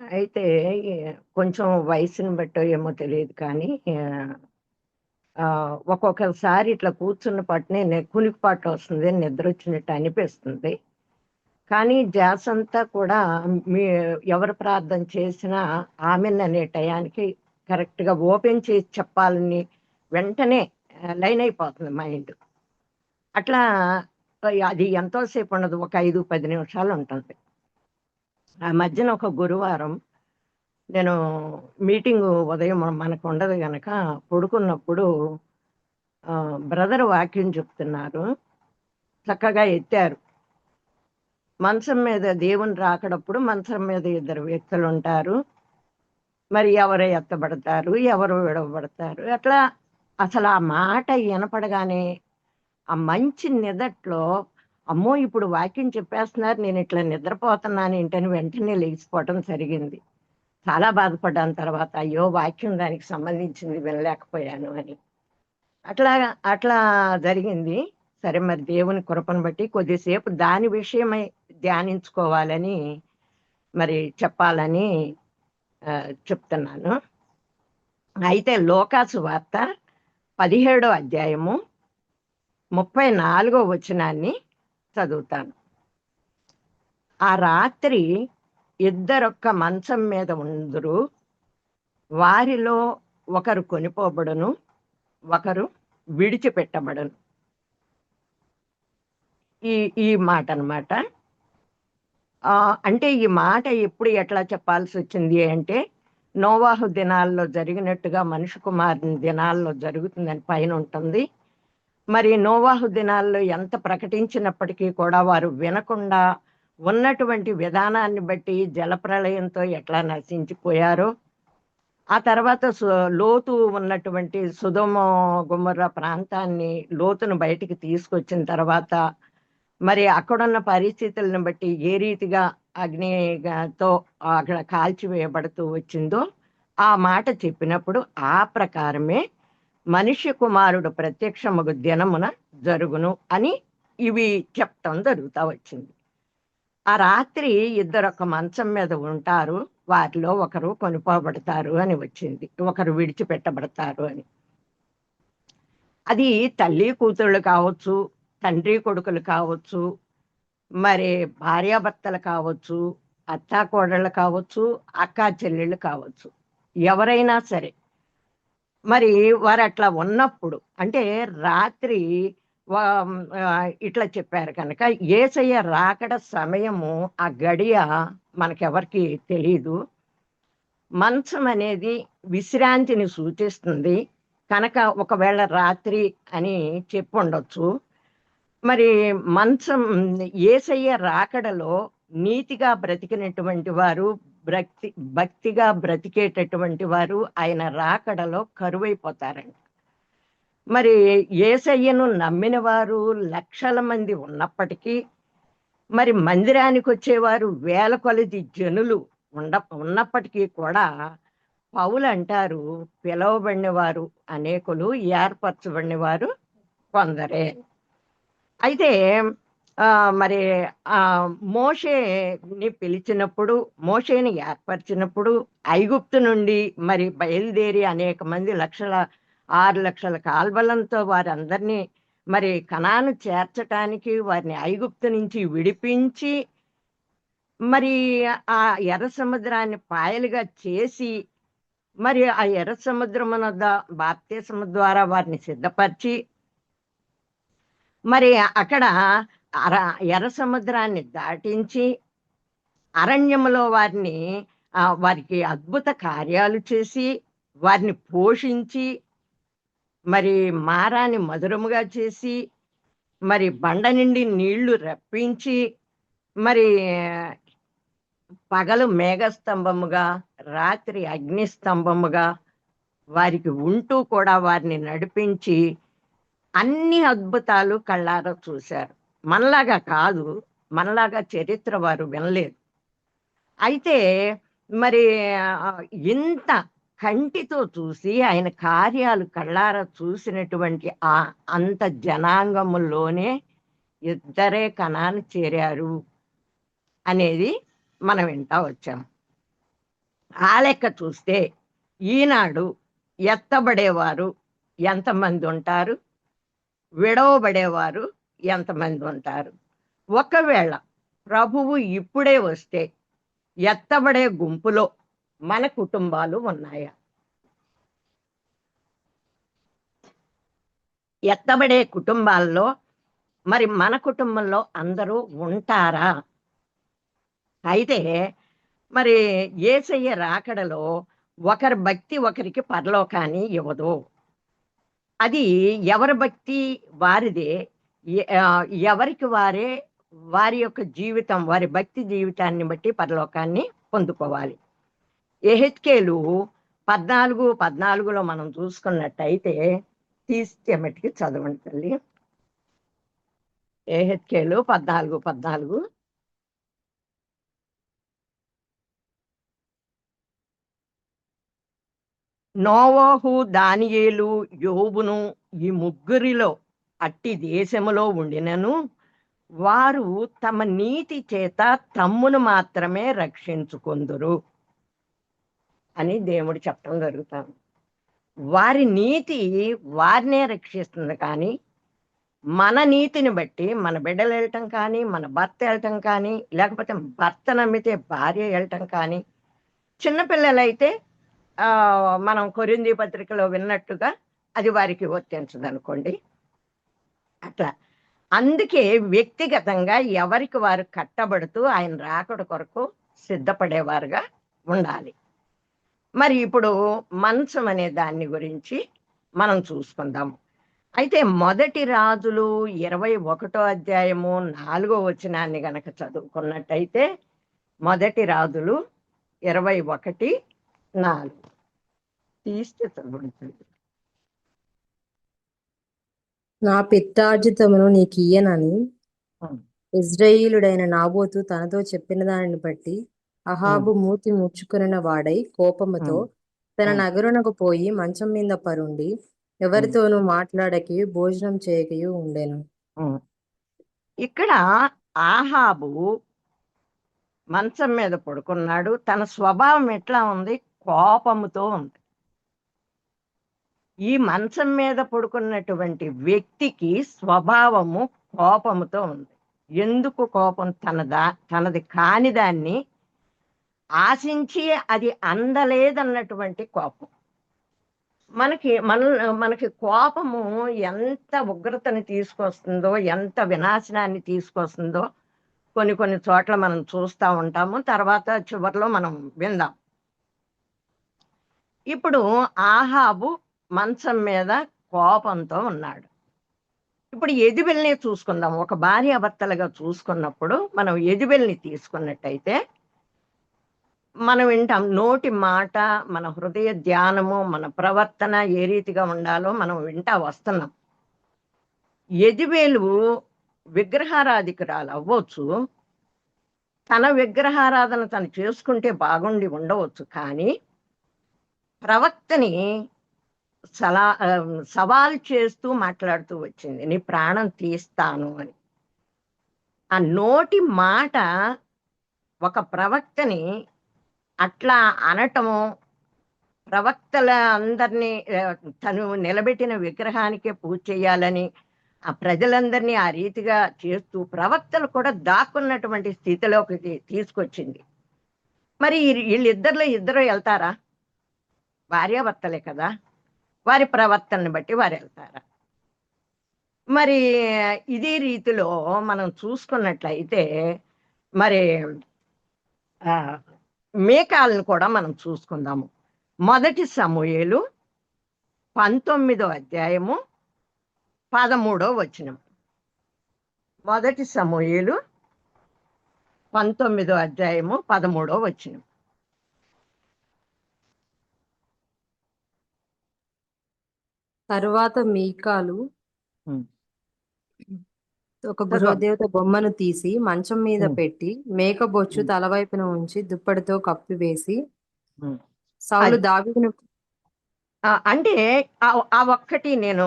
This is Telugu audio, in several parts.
అయితే కొంచెం వయసుని బట్టో ఏమో తెలియదు కానీ ఒక్కొక్కసారి ఇట్లా కూర్చున్న పట్నే నె కునికిపాటు వస్తుంది. నిద్రొచ్చినట్టు అనిపిస్తుంది. కానీ ధ్యాసంతా కూడా మీ ఎవరు ప్రార్థన చేసినా ఆమెన్ అనే టయానికి కరెక్ట్‌గా ఓపెన్ చేసి చెప్పాలని వెంటనే లైన్ అయిపోతుంది మైండ్. అట్లా అది ఎంతోసేపు ఉండదు. ఒక 5, 10 నిమిషాలు ఉంటుంది. ఆ మధ్యన ఒక గురువారం నేను మీటింగ్ ఉదయం మనకు ఉండదు కనుక పడుకున్నప్పుడు బ్రదర్ వాక్యం చెప్తున్నారు. చక్కగా ఎత్తారు. మంచం మీద దేవుని రాకడప్పుడు మంచం మీద ఇద్దరు వ్యక్తులు ఉంటారు మరి ఎవరు ఎత్తబడతారు? ఎవరు విడవబడతారు? అట్లా అసలు ఆ మాట వినపడగానే ఆ మంచి నిదట్లో అమ్మో! ఇప్పుడు వాక్యం చెప్పేస్తున్నారు. నేను ఇట్లా నిద్రపోతున్నాను ఏంటని వెంటనే లేచిపోవటం జరిగింది. చాలా బాధపడ్డాను తర్వాత. అయ్యో! వాక్యం దానికి సంబంధించింది వినలేకపోయాను అని. అట్లా అట్లా జరిగింది. సరే మరి దేవుని కృపను బట్టి కొద్దిసేపు దాని విషయమై ధ్యానించుకోవాలని మరి చెప్పాలని చెప్తున్నాను. అయితే లోకాసు వార్త 17 అధ్యాయము 34 వచనాన్ని చదువుతాను. ఆ రాత్రి ఇద్దరొక్క మంచం మీద ఉందరు వారిలో ఒకరు కొనిపోబడును. ఒకరు విడిచిపెట్టబడును. ఈ ఈ మాట అనమాట అంటే ఈ మాట ఎప్పుడు ఎట్లా చెప్పాల్సి వచ్చింది అంటే, నోవాహు దినాల్లో జరిగినట్టుగా మనిషి కుమారుని దినాల్లో జరుగుతుందని పైన ఉంటుంది మరి నోవాహు దినాల్లో ఎంత ప్రకటించినప్పటికీ కూడా వారు వినకుండా ఉన్నటువంటి విధానాన్ని బట్టి జలప్రళయంతో ఎట్లా నశించిపోయారో, ఆ తర్వాత లోతు ఉన్నటువంటి సుధమ గుమ్మర ప్రాంతాన్ని లోతును బయటికి తీసుకొచ్చిన తర్వాత, మరి అక్కడున్న పరిస్థితులను బట్టి ఏ రీతిగా అగ్నితో అక్కడ కాల్చివేయబడుతూ వచ్చిందో, ఆ మాట చెప్పినప్పుడు ఆ ప్రకారమే మనిషి కుమారుడు ప్రత్యక్షమగు దినమున జరుగును అని ఇవి చెప్పటం జరుగుతూ వచ్చింది. ఆ రాత్రి ఇద్దరు ఒక మంచం మీద ఉంటారు. వారిలో ఒకరు కొనుకోబడతారు అని వచ్చింది. ఒకరు విడిచిపెట్టబడతారు అని. అది తల్లి కూతుళ్ళు కావచ్చు, తండ్రి కొడుకులు కావచ్చు, మరి భార్యాభర్తలు కావచ్చు, అత్తా కోడళ్ళు కావచ్చు, అక్కా చెల్లెళ్ళు కావచ్చు. ఎవరైనా సరే. మరి వారు అట్లా ఉన్నప్పుడు అంటే రాత్రి ఇట్లా చెప్పారు కనుక ఏసయ్య రాకడ సమయము, ఆ గడియ మనకెవరికి తెలియదు మంచం అనేది విశ్రాంతిని సూచిస్తుంది. కనుక ఒకవేళ రాత్రి అని చెప్పుండొచ్చు. మరి మంచం ఏసయ్య రాకడలో నీతిగా బ్రతికినటువంటి వారు, భక్తి భక్తిగా బ్రతికేటటువంటి వారు ఆయన రాకడలో కరువైపోతారంట. మరి యేసయ్యను నమ్మిన వారు లక్షల మంది ఉన్నప్పటికీ, మరి మందిరానికి వచ్చేవారు వేల కొలది జనులు ఉండ ఉన్నప్పటికీ కూడా పౌలంటారు పిలవబడిన వారు అనేకులు, ఏర్పరచబడిన వారు కొందరే. అయితే మరి ఆహ్, మోషేని పిలిచినప్పుడు, మోషేని ఏర్పరిచినప్పుడు ఐగుప్తు నుండి మరి బయలుదేరి అనేక మంది లక్షల ఆరు లక్షల కాల్బలంతో వారందరినీ మరి కణాను చేర్చటానికి వారిని ఐగుప్తు నుంచి విడిపించి, మరి ఆ ఎర్ర సముద్రాన్ని పాయలుగా చేసి, మరి ఆ ఎర్ర సముద్రమున బాప్తిస్మం ద్వారా వారిని సిద్ధపరిచి మరి అక్కడ అర ఎర్ర సముద్రాన్ని దాటించి, అరణ్యములో వారిని వారికి అద్భుత కార్యాలు చేసి, వారిని పోషించి, మరి మారాన్ని మధురముగా చేసి, మరి బండ నిండి నీళ్ళు రప్పించి, మరి పగలు మేఘస్తంభముగా, రాత్రి అగ్నిస్తంభముగా వారికి ఉంటూ కూడా వారిని నడిపించి, అన్ని అద్భుతాలు కళ్ళారా చూశారు. మనలాగా కాదు. మనలాగా చరిత్ర వారు వినలేదు. అయితే మరి ఇంత కంటితో చూసి ఆయన కార్యాలు కళ్ళారా చూసినటువంటి ఆ అంత జనాంగములోనే ఇద్దరే కణాన్ని చేరారు అనేది మనం వింటా వచ్చాం. ఆ లెక్క చూస్తే ఈనాడు ఎత్తబడేవారు ఎంతమంది ఉంటారు విడవబడేవారు ఎంతమంది ఉంటారు ఒకవేళ ప్రభువు ఇప్పుడే వస్తే ఎత్తబడే గుంపులో మన కుటుంబాలు ఉన్నాయా? ఎత్తబడే కుటుంబాల్లో మరి మన కుటుంబంలో అందరూ ఉంటారా? అయితే మరి ఏసయ్య రాకడలో ఒకరి భక్తి ఒకరికి పరలోకాన్ని ఇవ్వదు. అది ఎవరి భక్తి? వారిదే. ఎవరికి వారే వారి యొక్క జీవితం వారి భక్తి జీవితాన్ని బట్టి పరలోకాన్ని పొందుకోవాలి. ఎహెచ్కేలు పద్నాలుగు పద్నాలుగులో మనం చూసుకున్నట్టయితే తీస్తే చదవండి తల్లి. ఏహెచ్కేలు పద్నాలుగు పద్నాలుగు. నోవోహు దానియేలు యోబును ఈ ముగ్గురిలో అట్టి దేశములో ఉండినను వారు తమ నీతి చేత తమ్మును మాత్రమే రక్షించుకుందురు అని దేవుడు చెప్పడం జరుగుతాను. వారి నీతి వారినే రక్షిస్తుంది కానీ మన నీతిని బట్టి మన బిడ్డలు వెళ్ళటం కానీ మన భర్త వెళ్ళటం కానీ లేకపోతే భర్త నమ్మితే భార్య వెళ్ళటం కానీ చిన్నపిల్లలైతే మనం కొరింది పత్రికలో విన్నట్టుగా అది వారికి వర్తించదనుకోండి. అనుకోండి అట్లా. అందుకే వ్యక్తిగతంగా ఎవరికి వారు కట్టబడుతూ ఆయన రాకడ కొరకు సిద్ధపడేవారుగా ఉండాలి. మరి ఇప్పుడు మంచం అనే దాన్ని గురించి మనం చూసుకుందాము అయితే మొదటి రాజులు ఇరవై ఒకటో అధ్యాయము నాలుగో వచనాన్ని గనక చదువుకున్నట్టయితే మొదటి రాజులు ఇరవై ఒకటి నాలుగు. తీస్తే చదువుతుంది నా పిత్తార్జితమును నీకు ఇయ్యనని. ఇజ్రాయేలుడైన నాబోతు తనతో చెప్పిన దానిని బట్టి అహాబు మూతి ముచ్చుకున్న వాడై కోపముతో. తన. నగరునకు పోయి మంచం మీద పరుండి ఎవరితోనూ మాట్లాడకి భోజనం చేయకయు ఉండెను. ఇక్కడ ఆహాబు మంచం మీద పడుకున్నాడు తన స్వభావం ఎట్లా ఉంది కోపముతో ఉంది ఈ మంచం మీద పడుకున్నటువంటి వ్యక్తికి స్వభావము కోపముతో ఉంది. ఎందుకు కోపం? తనదా తనది కాని దాన్ని ఆశించి అది అందలేదన్నటువంటి కోపం. మనకి మన మనకి కోపము ఎంత ఉగ్రతని తీసుకొస్తుందో ఎంత వినాశనాన్ని తీసుకొస్తుందో కొన్ని కొన్ని చోట్ల మనం చూస్తూ ఉంటాము. తర్వాత చివరిలో మనం విందాం. ఇప్పుడు ఆహాబు మంచం మీద కోపంతో ఉన్నాడు. ఇప్పుడు ఎదిబెల్ని చూసుకుందాం. ఒక భార్యాభర్తలుగా చూసుకున్నప్పుడు మనం ఎదిబెల్ని తీసుకున్నట్టయితే మనం వింటాం నోటి మాట మన హృదయ ధ్యానము మన ప్రవర్తన ఏ రీతిగా ఉండాలో మనం వింటా వస్తున్నాం. ఎదివేలు విగ్రహారాధికురాలు అవ్వచ్చు తన విగ్రహారాధన తను చేసుకుంటే బాగుండి ఉండవచ్చు. కానీ ప్రవక్తని సలా సవాల్ చేస్తూ మాట్లాడుతూ వచ్చింది. నీ ప్రాణం తీస్తాను అని. ఆ నోటి మాట ఒక ప్రవక్తని అట్లా అనటము ప్రవక్తల అందరినీ తను నిలబెట్టిన విగ్రహానికే పూజ చేయాలని ఆ ప్రజలందరినీ ఆ రీతిగా చేస్తూ ప్రవక్తలు కూడా దాక్కున్నటువంటి స్థితిలోకి తీసుకొచ్చింది. మరి వీళ్ళిద్దరిలో ఇద్దరు వెళ్తారా? భార్యాభర్తలే కదా. వారి ప్రవర్తనను బట్టి వారు వెళ్తారా మరి ఇదే రీతిలో మనం చూసుకున్నట్లయితే మరి మేకాలను కూడా మనం చూసుకుందాము. మొదటి సమూహలు పంతొమ్మిదో అధ్యాయము పదమూడో వచనం. మొదటి సమూహలు పంతొమ్మిదో అధ్యాయము పదమూడో వచనం. తరువాత మీకాలు. ఒక గృహదేవత బొమ్మను తీసి మంచం మీద. పెట్టి మేక బొచ్చు ఉం. తలవైపున ఉంచి దుప్పటితో కప్పివేసి. సౌలు దావీదును అంటే ఆ- ఆ ఒక్కటి నేను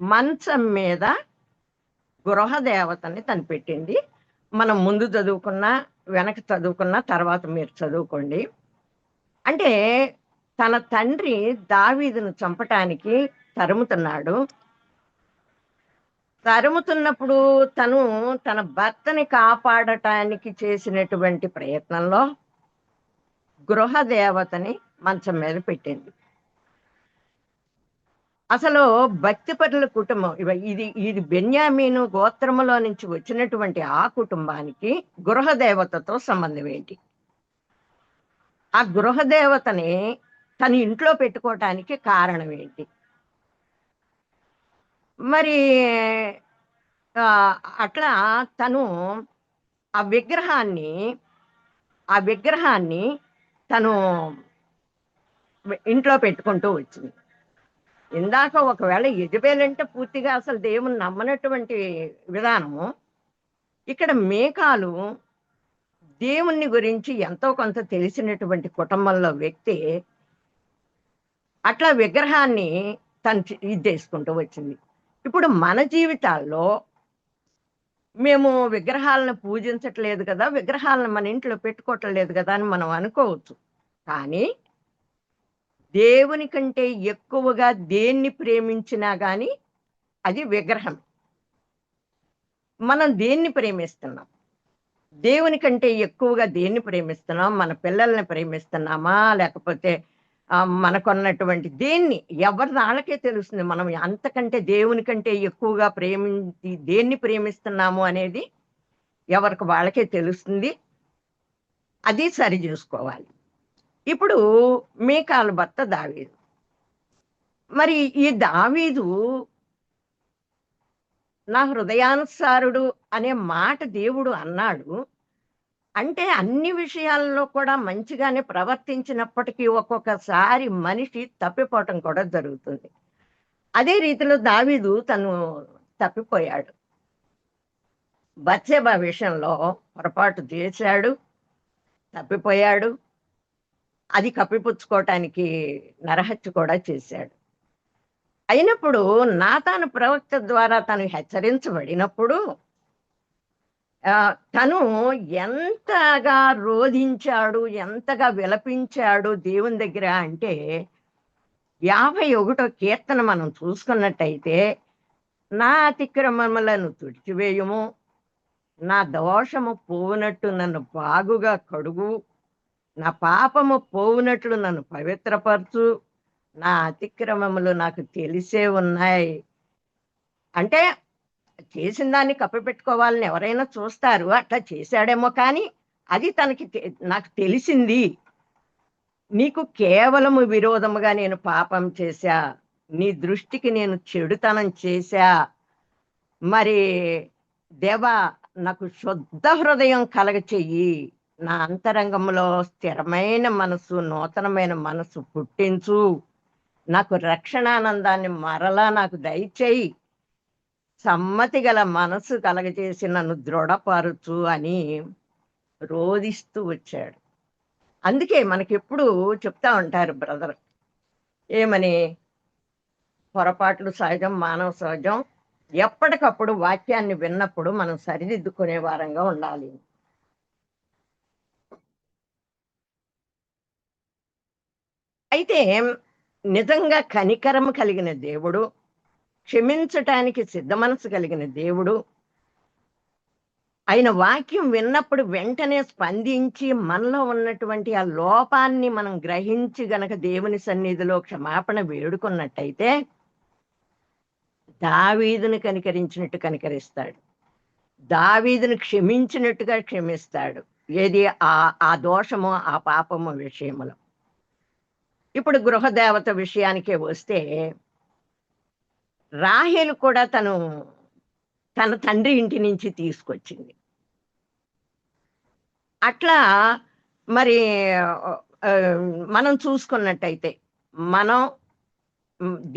మంచం మీద గృహదేవతని తను పెట్టింది మనం ముందు చదువుకున్నా వెనక చదువుకున్నా తర్వాత మీరు చదువుకోండి అంటే తన తండ్రి దావీదును చంపటానికి తరుముతున్నాడు. తరుముతున్నప్పుడు తను తన భర్తని కాపాడటానికి చేసినటువంటి ప్రయత్నంలో గృహ దేవతని మంచం మీద పెట్టింది. అసలు భక్తిపరుల కుటుంబం ఇది ఇది బెన్యామీను గోత్రములో నుంచి వచ్చినటువంటి ఆ కుటుంబానికి గృహ దేవతతో సంబంధం ఏంటి? ఆ గృహ దేవతని తన ఇంట్లో పెట్టుకోవటానికి కారణం ఏంటి? మరి అట్లా తను ఆ విగ్రహాన్ని ఆ విగ్రహాన్ని తను ఇంట్లో పెట్టుకుంటూ వచ్చింది. ఇందాక ఒకవేళ యజబేలంటే పూర్తిగా అసలు దేవుని నమ్మనటువంటి విధానము ఇక్కడ మేకాలు దేవుణ్ణి గురించి ఎంతో కొంత తెలిసినటువంటి కుటుంబంలో వ్యక్తి అట్లా విగ్రహాన్ని తను ఇది చేసుకుంటూ వచ్చింది. ఇప్పుడు మన జీవితాల్లో మేము విగ్రహాలను పూజించట్లేదు కదా విగ్రహాలను మన ఇంట్లో పెట్టుకోవట్లేదు కదా అని మనం అనుకోవచ్చు. కానీ దేవుని కంటే ఎక్కువగా దేన్ని ప్రేమించినా కానీ అది విగ్రహం మనం దేన్ని ప్రేమిస్తున్నాం? దేవుని కంటే ఎక్కువగా దేన్ని ప్రేమిస్తున్నాం? మన పిల్లల్ని ప్రేమిస్తున్నామా? లేకపోతే మనకున్నటువంటి దేన్ని ఎవరి వాళ్ళకే తెలుస్తుంది? మనం అంతకంటే దేవుని కంటే ఎక్కువగా ప్రేమించి దేన్ని ప్రేమిస్తున్నాము అనేది ఎవరికి వాళ్ళకే తెలుస్తుంది? అది సరి చూసుకోవాలి. ఇప్పుడు మీకాల భర్త దావీదు. మరి ఈ దావీదు నా హృదయానుసారుడు అనే మాట దేవుడు అన్నాడు. అంటే అన్ని విషయాల్లో కూడా మంచిగానే ప్రవర్తించినప్పటికీ ఒక్కొక్కసారి మనిషి తప్పిపోవటం కూడా జరుగుతుంది. అదే రీతిలో దావీదు తను తప్పిపోయాడు. బత్సేబ విషయంలో పొరపాటు చేశాడు తప్పిపోయాడు అది కప్పిపుచ్చుకోవటానికి నరహత్య కూడా చేశాడు. అయినప్పుడు నాతాను ప్రవక్త ద్వారా తను హెచ్చరించబడినప్పుడు తను ఎంతగా రోధించాడు ఎంతగా విలపించాడు దేవుని దగ్గర అంటే యాభై ఒకటో కీర్తన మనం చూసుకున్నట్టయితే నా అతిక్రమములను తుడిచివేయము నా దోషము పోవునట్టు నన్ను బాగుగా కడుగు నా పాపము పోవునట్లు నన్ను పవిత్రపరచు నా అతిక్రమములు నాకు తెలిసే ఉన్నాయి. అంటే చేసిన దాన్ని కప్పిపెట్టుకోవాలని ఎవరైనా చూస్తారు అట్లా చేశాడేమో కానీ అది తనకి నాకు తెలిసింది. నీకు కేవలము విరోధముగా నేను పాపం చేశా నీ దృష్టికి నేను చెడుతనం చేశా. మరి దేవా నాకు శుద్ధ హృదయం కలగ చెయ్యి నా అంతరంగంలో స్థిరమైన మనసు నూతనమైన మనసు పుట్టించు. నాకు రక్షణానందాన్ని మరలా నాకు దయచేయి సమ్మతి గల మనసు కలగజేసి నన్ను దృఢపరచు అని రోధిస్తూ వచ్చాడు. అందుకే మనకెప్పుడు చెప్తా ఉంటారు బ్రదర్ ఏమని? పొరపాట్లు సహజం మానవ సహజం. ఎప్పటికప్పుడు వాక్యాన్ని విన్నప్పుడు మనం సరిదిద్దుకునే వారంగా ఉండాలి. అయితే నిజంగా కనికరము కలిగిన దేవుడు క్షమించటానికి సిద్ధ మనసు కలిగిన దేవుడు ఆయన వాక్యం విన్నప్పుడు వెంటనే స్పందించి మనలో ఉన్నటువంటి ఆ లోపాన్ని మనం గ్రహించి గనక దేవుని సన్నిధిలో క్షమాపణ వేడుకున్నట్టయితే దావీదుని కనికరించినట్టు కనికరిస్తాడు. దావీదుని క్షమించినట్టుగా క్షమిస్తాడు. ఏది ఆ ఆ దోషము ఆ పాపము విషయములో. ఇప్పుడు గృహదేవత విషయానికే వస్తే రాహేలు కూడా తను తన తండ్రి ఇంటి నుంచి తీసుకొచ్చింది. అట్లా మరి మనం చూసుకున్నట్టయితే మనం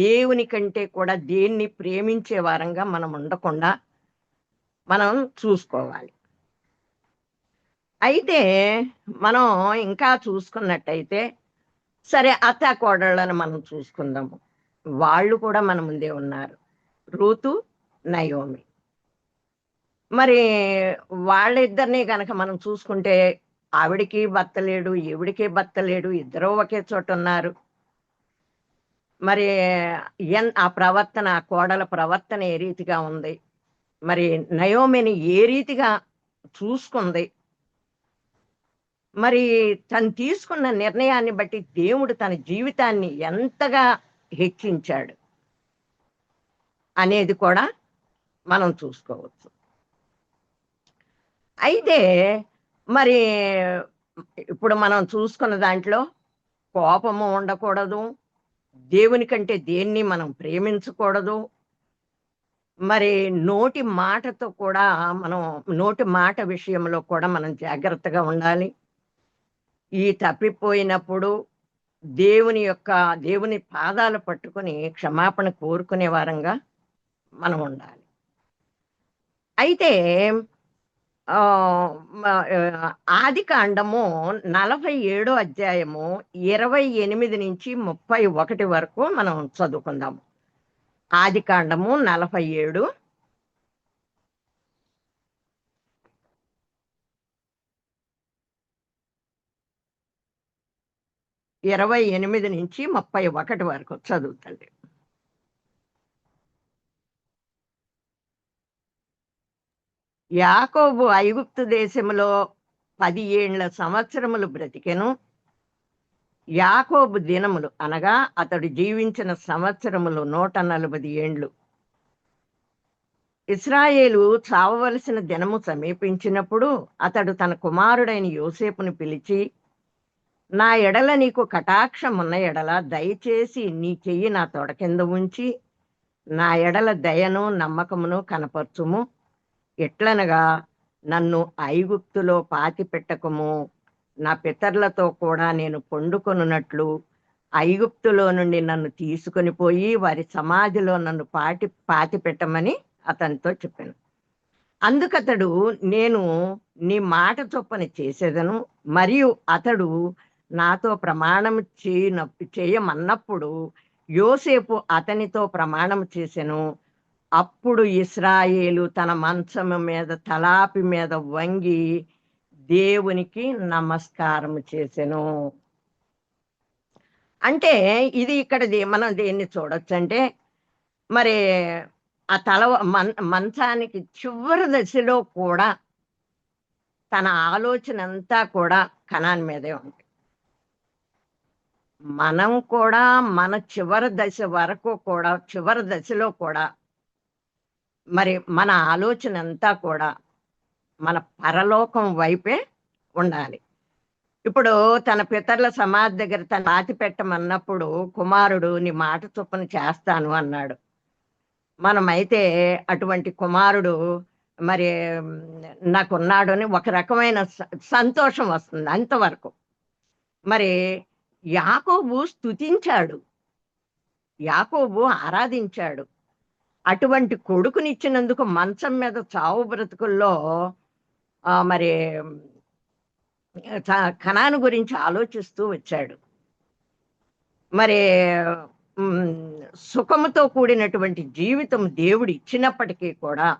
దేవుని కంటే కూడా దేన్ని ప్రేమించే వారంగా మనం ఉండకుండా మనం చూసుకోవాలి. అయితే మనం ఇంకా చూసుకున్నట్టయితే సరే అత్త కోడళ్ళని మనం చూసుకుందాము. వాళ్ళు కూడా మన ముందే ఉన్నారు. Ruth Naomi. మరి వాళ్ళిద్దరిని కనుక మనం చూసుకుంటే ఆవిడికి భర్త లేడు ఈవిడికి భర్త లేడు ఇద్దరూ ఒకే చోట ఉన్నారు. మరి ఎన్ ఆ ప్రవర్తన ఆ కోడల ప్రవర్తన ఏ రీతిగా ఉంది? మరి నయోమిని ఏ రీతిగా చూసుకుంది? మరి తను తీసుకున్న నిర్ణయాన్ని బట్టి దేవుడు తన జీవితాన్ని ఎంతగా హెచ్చించాడు. అనేది కూడా మనం చూసుకోవచ్చు. అయితే మరి ఇప్పుడు మనం చూసుకున్న దాంట్లో కోపము ఉండకూడదు. దేవుని కంటే దేన్ని మనం ప్రేమించకూడదు. మరి నోటి మాటతో కూడా మనం నోటి మాట విషయంలో కూడా మనం జాగ్రత్తగా ఉండాలి. ఈ తప్పిపోయినప్పుడు దేవుని యొక్క దేవుని పాదాలు పట్టుకొని క్షమాపణ కోరుకునే వారంగా మనం ఉండాలి. అయితే ఆ, ఆది కాండము నలభై ఏడో అధ్యాయము ఇరవై ఎనిమిది నుంచి ముప్పై ఒకటి వరకు మనం చదువుకుందాము. ఆది కాండము నలభై ఏడు ఇరవై ఎనిమిది నుంచి ముప్పై ఒకటి వరకు చదువుతండి. యాకోబు ఐగుప్తు దేశములో పది ఏండ్ల సంవత్సరములు బ్రతికెను. యాకోబు దినములు అనగా అతడు జీవించిన సంవత్సరములు నూట నలభై ఏండ్లు ఇస్రాయేలు చావవలసిన దినము సమీపించినప్పుడు అతడు తన కుమారుడైన యోసేపును పిలిచి నా ఎడల నీకు కటాక్షం ఉన్న ఎడల దయచేసి నీ చెయ్యి నా తొడ కింద ఉంచి నా ఎడల దయను నమ్మకమును కనపరచుము. ఎట్లనగా నన్ను ఐగుప్తులో పాతి పెట్టకము నా పితరులతో కూడా నేను పండుకొనున్నట్లు ఐగుప్తులో నుండి నన్ను తీసుకొని పోయి వారి సమాధిలో నన్ను పాటి పాతి పెట్టమని అతనితో చెప్పాను. అందుకతడు నేను నీ మాట చొప్పున చేసేదను మరియు అతడు నాతో ప్రమాణం చేయన చేయమన్నప్పుడు యోసేపు అతనితో ప్రమాణం చేసెను. అప్పుడు ఇస్రాయేలు తన మంచం మీద తలాపి మీద వంగి దేవునికి నమస్కారం చేసెను. అంటే ఇది ఇక్కడ మనం దేన్ని చూడొచ్చు అంటే మరి ఆ తల మన్ మంచానికి చివరి దశలో కూడా తన ఆలోచన అంతా కూడా కణాన్ని మీదే ఉంటుంది మనం కూడా మన చివరి దశ వరకు కూడా చివరి దశలో కూడా మరి మన ఆలోచన అంతా కూడా మన పరలోకం వైపే ఉండాలి. ఇప్పుడు తన పితరుల సమాధి దగ్గర తన పాతి పెట్టమన్నప్పుడు కుమారుడు నీ మాట చొప్పున చేస్తాను అన్నాడు. మనమైతే అటువంటి కుమారుడు మరి నాకున్నాడు అని ఒక రకమైన స- సంతోషం వస్తుంది అంతవరకు. మరి యాకోబు స్తుతించాడు. యాకోబు ఆరాధించాడు. అటువంటి కొడుకునిచ్చినందుకు మంచం మీద చావు బ్రతుకుల్లో ఆ, మరి చ- కణాను గురించి ఆలోచిస్తూ వచ్చాడు. మరి సుఖముతో కూడినటువంటి జీవితం దేవుడు ఇచ్చినప్పటికీ కూడా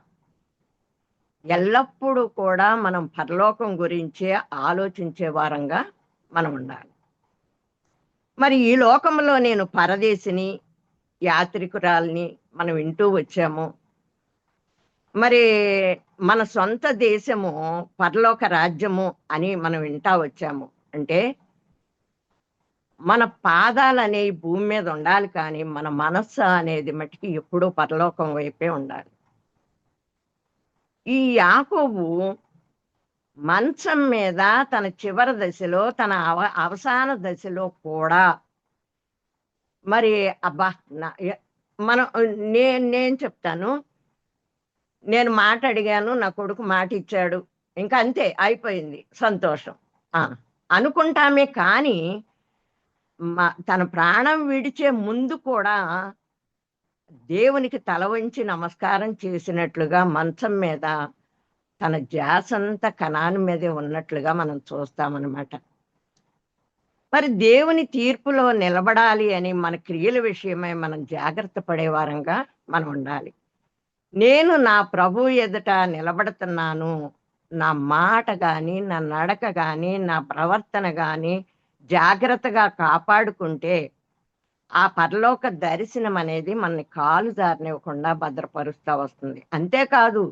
ఎల్లప్పుడూ కూడా మనం పరలోకం గురించే ఆలోచించే వారంగా మనం ఉండాలి. మరి ఈ లోకంలో నేను పరదేశిని యాత్రికురాల్ని మనం వింటూ వచ్చాము. మరి మన సొంత దేశము పరలోక రాజ్యము అని మనం వింటా వచ్చాము. అంటే మన పాదాలు అనేవి భూమి మీద ఉండాలి కానీ మన మనస్సు అనేది మటుకి ఎప్పుడూ పరలోకం వైపే ఉండాలి. ఈ యాకోబు మంచం మీద తన చివరి దశలో తన అవ అవసాన దశలో కూడా. మరి అబ్బా మనం నేను నేను చెప్తాను. నేను మాట అడిగాను నా కొడుకు మాట ఇచ్చాడు. ఇంకా అంతే అయిపోయింది సంతోషం. ఆ, అనుకుంటామే కానీ మా తన ప్రాణం విడిచే ముందు కూడా దేవునికి తల వంచి నమస్కారం చేసినట్లుగా మంచం మీద తన ధ్యాస అంతా కణాని మీదే ఉన్నట్లుగా మనం చూస్తామన్నమాట. మరి దేవుని తీర్పులో నిలబడాలి అని మన క్రియల విషయమై మనం జాగ్రత్త పడే వారంగా మనం ఉండాలి. నేను నా ప్రభు ఎదుట నిలబడుతున్నాను. నా మాట కానీ నా నడక కానీ నా ప్రవర్తన కానీ జాగ్రత్తగా కాపాడుకుంటే ఆ పరలోక దర్శనం అనేది మనని కాలు జారనివ్వకుండా భద్రపరుస్తూ వస్తుంది. అంతేకాదు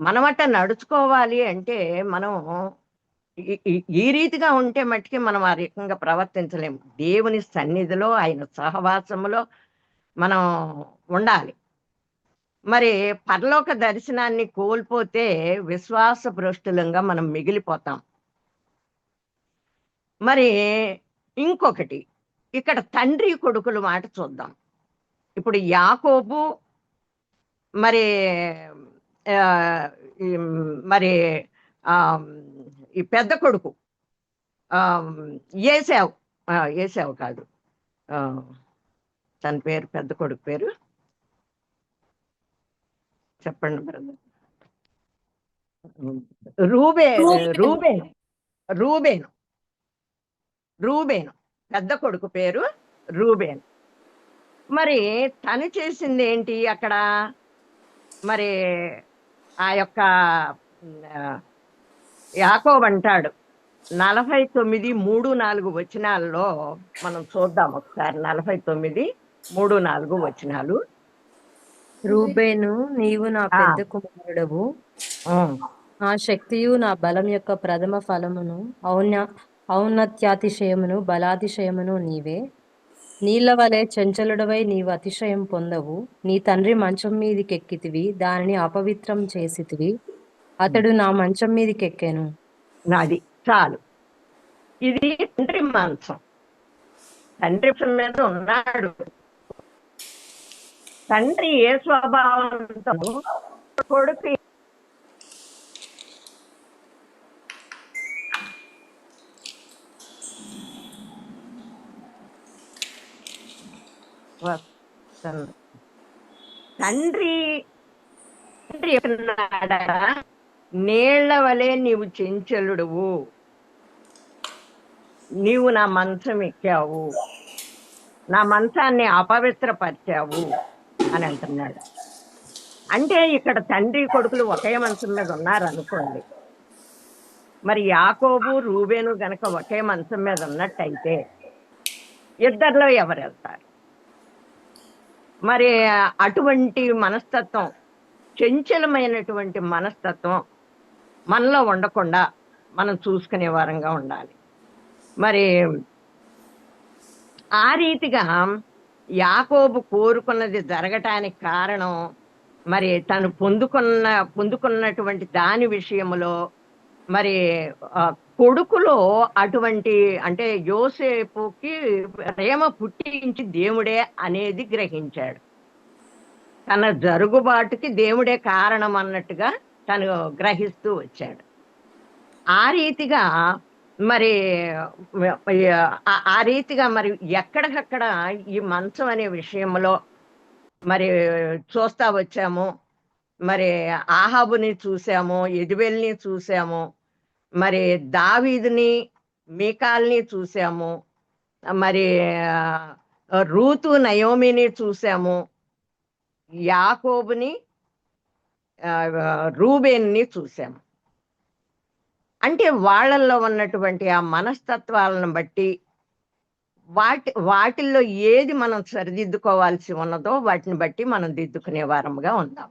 మనమట నడుచుకోవాలి అంటే మనం ఈ- రీతిగా ఉంటే మట్టుకి మనం ఆ రకంగా ప్రవర్తించలేము దేవుని సన్నిధిలో ఆయన సహవాసములో మనం ఉండాలి. మరి పరలోక దర్శనాన్ని కోల్పోతే విశ్వాస భ్రష్టులంగా మనం మిగిలిపోతాం. మరి ఇంకొకటి ఇక్కడ తండ్రి కొడుకుల మాట చూద్దాం. ఇప్పుడు యాకోబు మరి మరి ఆ, ఈ పెద్ద కొడుకు ఏసావు ఏసావు కాదు. తన పేరు పెద్ద కొడుకు పేరు. చెప్పండి బ్రదర్ రూబే రూబేన్. రూబేను. రూబేను. పెద్ద కొడుకు పేరు రూబేన్. మరి తను చేసింది ఏంటి అక్కడ? మరి ఆ యొక్క యాకోబ్ అంటాడు నలభై తొమ్మిది మూడు నాలుగు వచనాల్లో మనం చూద్దాం ఒకసారి. నలభై తొమ్మిది మూడు నాలుగు వచనాలు. రూబేను నీవు నా. పెద్ద కుమారుడవు. నా శక్తియు నా బలం యొక్క ప్రథమ ఫలమును ఔన్న ఔన్నత్యాతిశయమును బలాతిశయమును నీవే. నీళ్ళ వలె చంచలుడవై నీవు అతిశయం పొందవు. నీ తండ్రి మంచం మీదికి ఎక్కితివి దానిని అపవిత్రం చేసితివి. అతడు నా మంచం మీదికి ఎక్కాను నాది. చాలు. ఇది తండ్రి మంచం. తండ్రి మీద ఉన్నాడు. తండ్రి ఏ స్వభావంతో కొడుకు తండ్రి తండ్రి నీళ్ళ వలె నీవు చెంచలుడువు. నీవు నా మంచం ఎక్కావు. నా మంచాన్ని అపవిత్రపరిచావు అని అంటున్నాడు. అంటే ఇక్కడ తండ్రి కొడుకులు ఒకే మంచం మీద ఉన్నారనుకోండి. మరి యాకోబు రూబేను గనక ఒకే మంచం మీద ఉన్నట్టయితే ఇద్దరిలో ఎవరు వెళ్తారు మరి అటువంటి మనస్తత్వం చంచలమైనటువంటి మనస్తత్వం మనలో ఉండకుండా మనం చూసుకునే వారంగా ఉండాలి. మరి ఆ రీతిగా యాకోబు కోరుకున్నది జరగటానికి కారణం మరి తను పొందుకున్న పొందుకున్నటువంటి దాని విషయంలో మరి కొడుకులో అటువంటి అంటే యోసేపుకి ప్రేమ పుట్టించి దేవుడే అనేది గ్రహించాడు. తన జరుగుబాటుకి దేవుడే కారణం అన్నట్టుగా తను గ్రహిస్తూ వచ్చాడు. ఆ రీతిగా మరి ఆ- రీతిగా మరి ఎక్కడికక్కడ ఈ మంచం అనే విషయంలో మరి చూస్తా వచ్చాము. మరి ఆహాబుని చూసాము ఎదువెల్ని చూసాము. మరి దావీదుని మీకాల్ని చూసాము. మరి రూతు నయోమిని చూసాము. యాకోబుని రూబేన్ని చూసాము. అంటే వాళ్ళల్లో ఉన్నటువంటి ఆ మనస్తత్వాలను బట్టి వాటి వాటిల్లో ఏది మనం సరిదిద్దుకోవాల్సి ఉన్నదో వాటిని బట్టి మనం దిద్దుకునే వారముగా ఉందాం.